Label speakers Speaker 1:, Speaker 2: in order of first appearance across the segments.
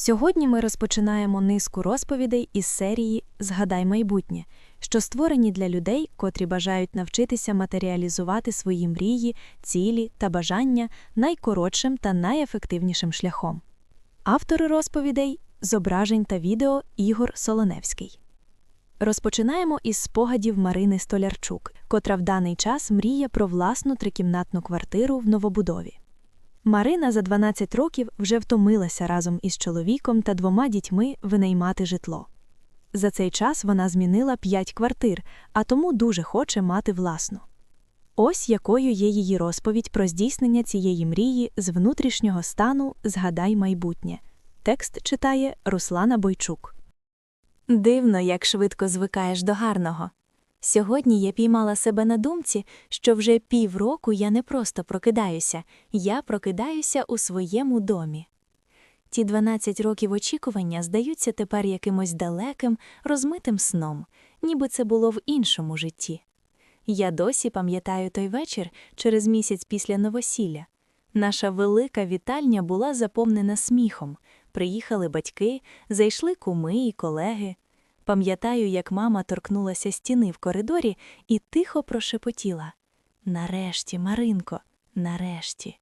Speaker 1: Сьогодні ми розпочинаємо низку розповідей із серії Згадай майбутнє, що створені для людей, котрі бажають навчитися матеріалізувати свої мрії, цілі та бажання найкоротшим та найефективнішим шляхом. Автори розповідей зображень та відео Ігор Солоневський. Розпочинаємо із спогадів Марини Столярчук, котра в даний час мріє про власну трикімнатну квартиру в новобудові. Марина за 12 років вже втомилася разом із чоловіком та двома дітьми винаймати житло. За цей час вона змінила 5 квартир, а тому дуже хоче мати власну. Ось якою є її розповідь про здійснення цієї мрії з внутрішнього стану Згадай майбутнє. Текст читає Руслана Бойчук.
Speaker 2: Дивно, як швидко звикаєш до гарного. Сьогодні я піймала себе на думці, що вже півроку я не просто прокидаюся, я прокидаюся у своєму домі. Ті 12 років очікування здаються тепер якимось далеким, розмитим сном, ніби це було в іншому житті. Я досі пам'ятаю той вечір через місяць після новосілля. Наша велика вітальня була заповнена сміхом. Приїхали батьки, зайшли куми і колеги. Пам'ятаю, як мама торкнулася стіни в коридорі і тихо прошепотіла Нарешті, Маринко, нарешті.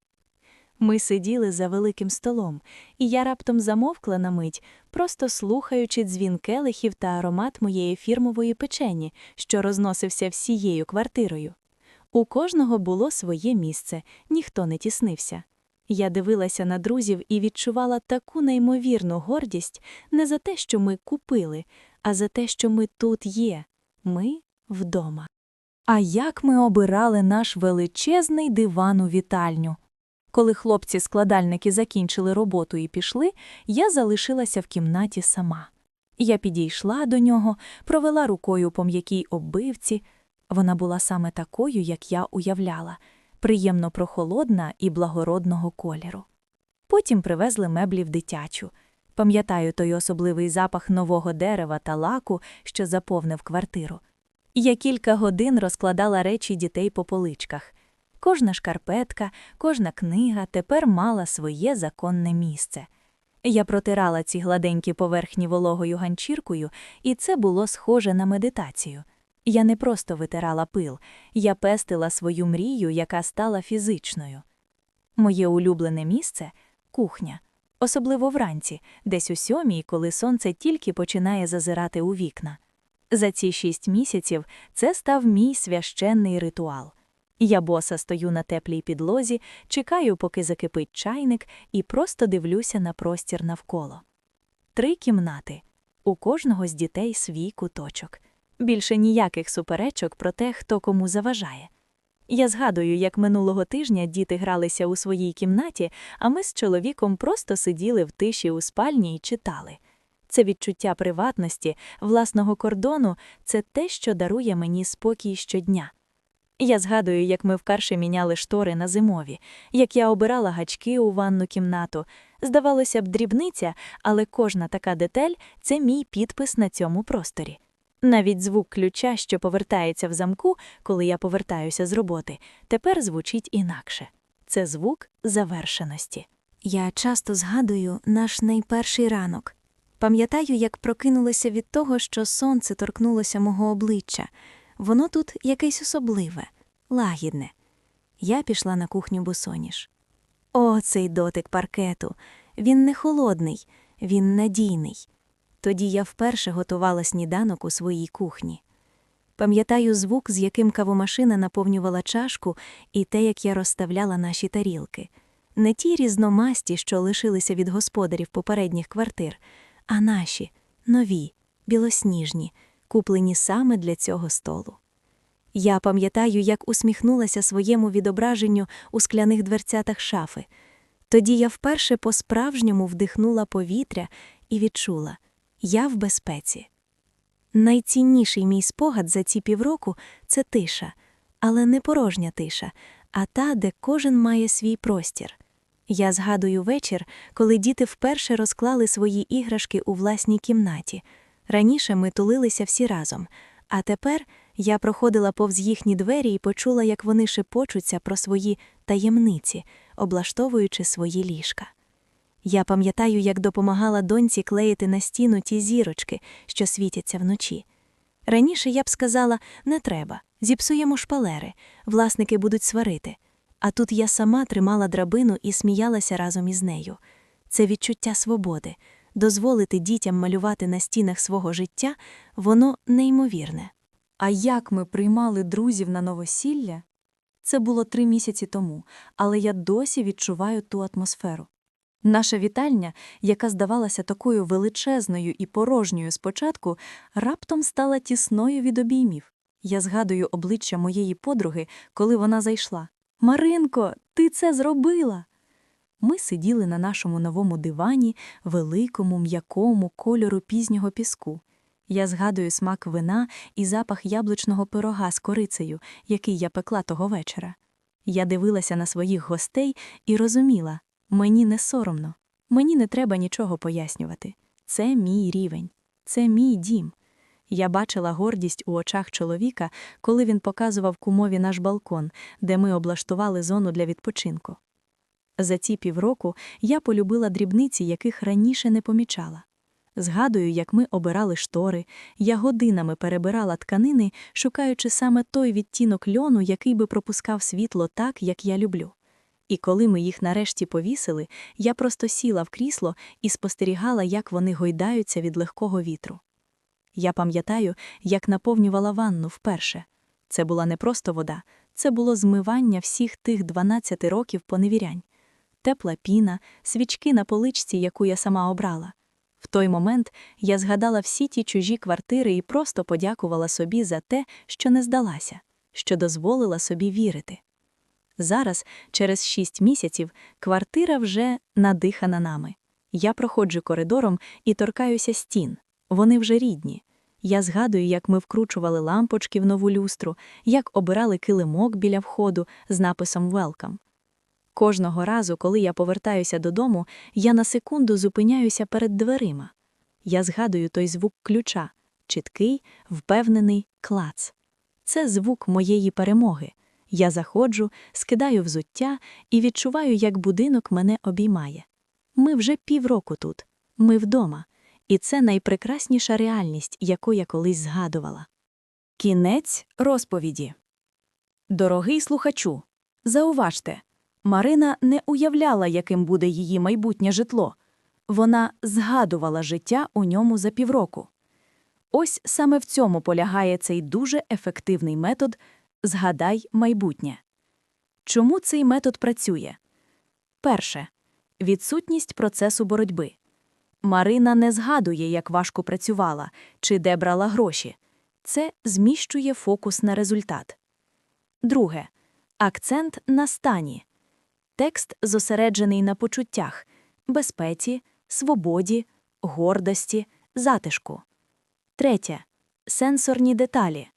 Speaker 2: Ми сиділи за великим столом, і я раптом замовкла на мить, просто слухаючи дзвін келихів та аромат моєї фірмової печені, що розносився всією квартирою. У кожного було своє місце, ніхто не тіснився. Я дивилася на друзів і відчувала таку неймовірну гордість не за те, що ми купили, а за те, що ми тут є, ми вдома. А як ми обирали наш величезний диван у вітальню. Коли хлопці-складальники закінчили роботу і пішли, я залишилася в кімнаті сама. Я підійшла до нього, провела рукою по м'якій оббивці. Вона була саме такою, як я уявляла, приємно прохолодна і благородного кольору. Потім привезли меблі в дитячу. Пам'ятаю той особливий запах нового дерева та лаку, що заповнив квартиру. Я кілька годин розкладала речі дітей по поличках. Кожна шкарпетка, кожна книга тепер мала своє законне місце. Я протирала ці гладенькі поверхні вологою ганчіркою, і це було схоже на медитацію. Я не просто витирала пил, я пестила свою мрію, яка стала фізичною. Моє улюблене місце кухня особливо вранці, десь у сьомій, коли сонце тільки починає зазирати у вікна. За ці шість місяців це став мій священний ритуал. Я боса стою на теплій підлозі, чекаю, поки закипить чайник, і просто дивлюся на простір навколо. Три кімнати. У кожного з дітей свій куточок. Більше ніяких суперечок про те, хто кому заважає. Я згадую, як минулого тижня діти гралися у своїй кімнаті, а ми з чоловіком просто сиділи в тиші у спальні і читали. Це відчуття приватності, власного кордону це те, що дарує мені спокій щодня. Я згадую, як ми вперше міняли штори на зимові, як я обирала гачки у ванну кімнату. Здавалося б, дрібниця, але кожна така деталь це мій підпис на цьому просторі. Навіть звук ключа, що повертається в замку, коли я повертаюся з роботи, тепер звучить інакше це звук завершеності. Я часто згадую наш найперший ранок. Пам'ятаю, як прокинулася від того, що сонце торкнулося мого обличчя. Воно тут якесь особливе, лагідне. Я пішла на кухню босоніж. О, цей дотик паркету! Він не холодний, він надійний. Тоді я вперше готувала сніданок у своїй кухні. Пам'ятаю звук, з яким кавомашина наповнювала чашку, і те, як я розставляла наші тарілки. Не ті різномасті, що лишилися від господарів попередніх квартир, а наші нові, білосніжні, куплені саме для цього столу. Я пам'ятаю, як усміхнулася своєму відображенню у скляних дверцятах шафи. Тоді я вперше по-справжньому вдихнула повітря і відчула я в безпеці. Найцінніший мій спогад за ці півроку це тиша, але не порожня тиша, а та, де кожен має свій простір. Я згадую вечір, коли діти вперше розклали свої іграшки у власній кімнаті. Раніше ми тулилися всі разом, а тепер я проходила повз їхні двері і почула, як вони шепочуться про свої таємниці, облаштовуючи свої ліжка. Я пам'ятаю, як допомагала доньці клеїти на стіну ті зірочки, що світяться вночі. Раніше я б сказала, не треба, зіпсуємо шпалери, власники будуть сварити. А тут я сама тримала драбину і сміялася разом із нею. Це відчуття свободи, дозволити дітям малювати на стінах свого життя, воно неймовірне.
Speaker 3: А як ми приймали друзів на новосілля? Це було три місяці тому, але я досі відчуваю ту атмосферу. Наша вітальня, яка здавалася такою величезною і порожньою спочатку, раптом стала тісною від обіймів. Я згадую обличчя моєї подруги, коли вона зайшла. Маринко, ти це зробила. Ми сиділи на нашому новому дивані, великому, м'якому кольору пізнього піску. Я згадую смак вина і запах яблучного пирога з корицею, який я пекла того вечора. Я дивилася на своїх гостей і розуміла, мені не соромно, мені не треба нічого пояснювати. Це мій рівень, це мій дім. Я бачила гордість у очах чоловіка, коли він показував кумові наш балкон, де ми облаштували зону для відпочинку. За ці півроку я полюбила дрібниці, яких раніше не помічала. Згадую, як ми обирали штори, я годинами перебирала тканини, шукаючи саме той відтінок льону, який би пропускав світло так, як я люблю. І коли ми їх нарешті повісили, я просто сіла в крісло і спостерігала, як вони гойдаються від легкого вітру. Я пам'ятаю, як наповнювала ванну вперше. Це була не просто вода, це було змивання всіх тих 12 років поневірянь. Тепла піна, свічки на поличці, яку я сама обрала. В той момент я згадала всі ті чужі квартири і просто подякувала собі за те, що не здалася, що дозволила собі вірити. Зараз, через шість місяців, квартира вже надихана нами. Я проходжу коридором і торкаюся стін. Вони вже рідні. Я згадую, як ми вкручували лампочки в нову люстру, як обирали килимок біля входу з написом «Welcome». Кожного разу, коли я повертаюся додому, я на секунду зупиняюся перед дверима. Я згадую той звук ключа чіткий, впевнений клац. Це звук моєї перемоги. Я заходжу, скидаю взуття і відчуваю, як будинок мене обіймає. Ми вже півроку тут, ми вдома, і це найпрекрасніша реальність, яку я колись згадувала. Кінець розповіді. Дорогий слухачу, зауважте, Марина не уявляла, яким буде її майбутнє житло. Вона згадувала життя у ньому за півроку. Ось саме в цьому полягає цей дуже ефективний метод Згадай майбутнє. Чому цей метод працює? Перше відсутність процесу боротьби. Марина не згадує, як важко працювала чи де брала гроші. Це зміщує фокус на результат. Друге акцент на стані. Текст зосереджений на почуттях безпеці, свободі, гордості, затишку. Третє сенсорні деталі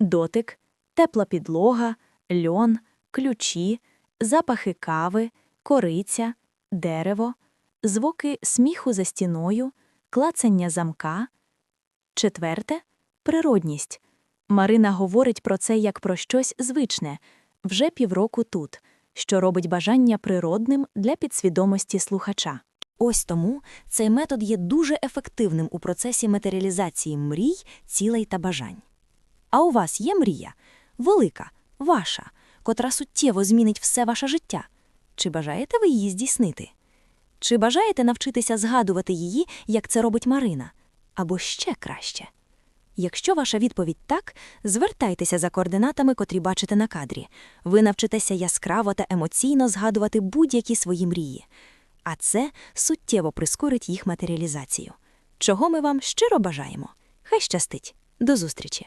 Speaker 3: дотик, тепла підлога, льон, ключі, запахи кави, кориця, дерево, звуки сміху за стіною, клацання замка. Четверте природність. Марина говорить про це як про щось звичне, вже півроку тут, що робить бажання природним для підсвідомості слухача.
Speaker 4: Ось тому цей метод є дуже ефективним у процесі матеріалізації мрій, цілей та бажань. А у вас є мрія? Велика, ваша, котра суттєво змінить все ваше життя. Чи бажаєте ви її здійснити? Чи бажаєте навчитися згадувати її, як це робить Марина? Або ще краще? Якщо ваша відповідь так, звертайтеся за координатами, котрі бачите на кадрі. Ви навчитеся яскраво та емоційно згадувати будь-які свої мрії. А це суттєво прискорить їх матеріалізацію. Чого ми вам щиро бажаємо? Хай щастить. До зустрічі!